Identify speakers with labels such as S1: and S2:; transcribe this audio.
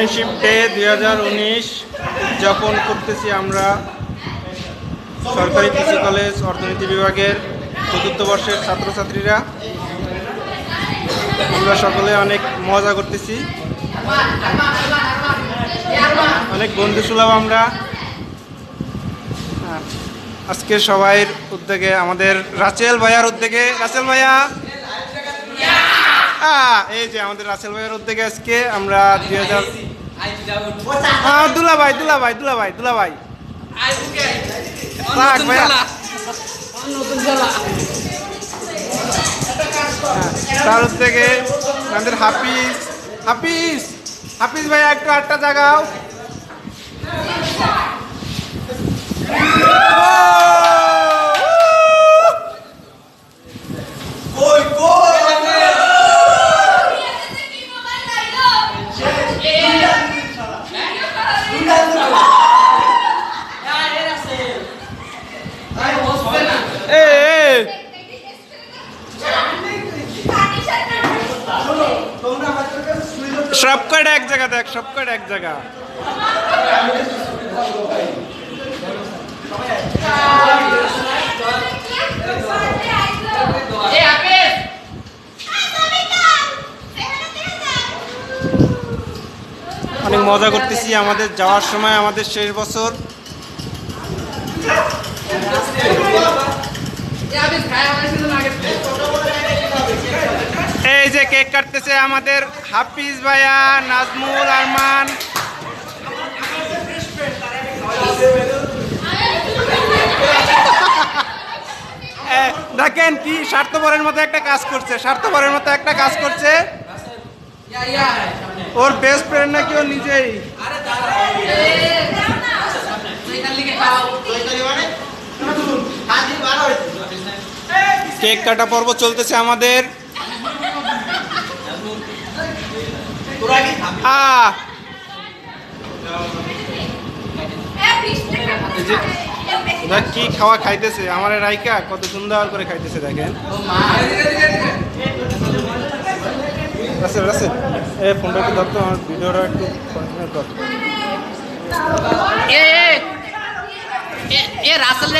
S1: Friendship day দুই যখন করতেছি আমরা সরকারি কৃষি কলেজ, অর্থনীতি বিভাগের চতুর্থ বর্ষের ছাত্রছাত্রীরা। আমরা সকলে অনেক মজা করতেছি। অনেক বন্ধু সুলভ আমরা। আজকে সবাইয়ের উদ্যোগে, আমাদের রাচেল ভাইয়ার উদ্যোগে, রাচেল ভাইয়া! এই যে আমাদের রাসেল ভাইয়ের উদ্যোগে আজকে আমরা দুই হাজার দুলা ভাই দুলা ভাই দুলা ভাই দুলা ভাই তার থেকে আমাদের হাফিজ হাফিজ হাফিজ ভাইয়া একটু আটটা জাগাও এ এ, সব কটা এক জায়গা দেখ সব কটা এক জায়গা। অনেক মজা করতেছি আমাদের যাওয়ার সময় আমাদের শেষ বছর। এই যে কেক কাটতেছে আমাদের হাফিজ ভাইয়া, নাজমুল, আরমান। দেখেন কি স্বার্থপরের মতো একটা কাজ করছে, স্বার্থপরের মতো একটা কাজ করছে। ওর বেস্ট ফ্রেন্ড নাকি ও নিজেই। কেক কাটা পর্ব চলতেছে আমাদের। কি খাওয়া খাইতেছে? আমার রাইকা কত সুন্দর করে খাইতেছে দেখেন। রাসেল রাসেল। এ ফোনটা একটু ধরতো আমার ভিডিওটা একটু কন্টিনিউ কর।
S2: এ এ এ রাসেল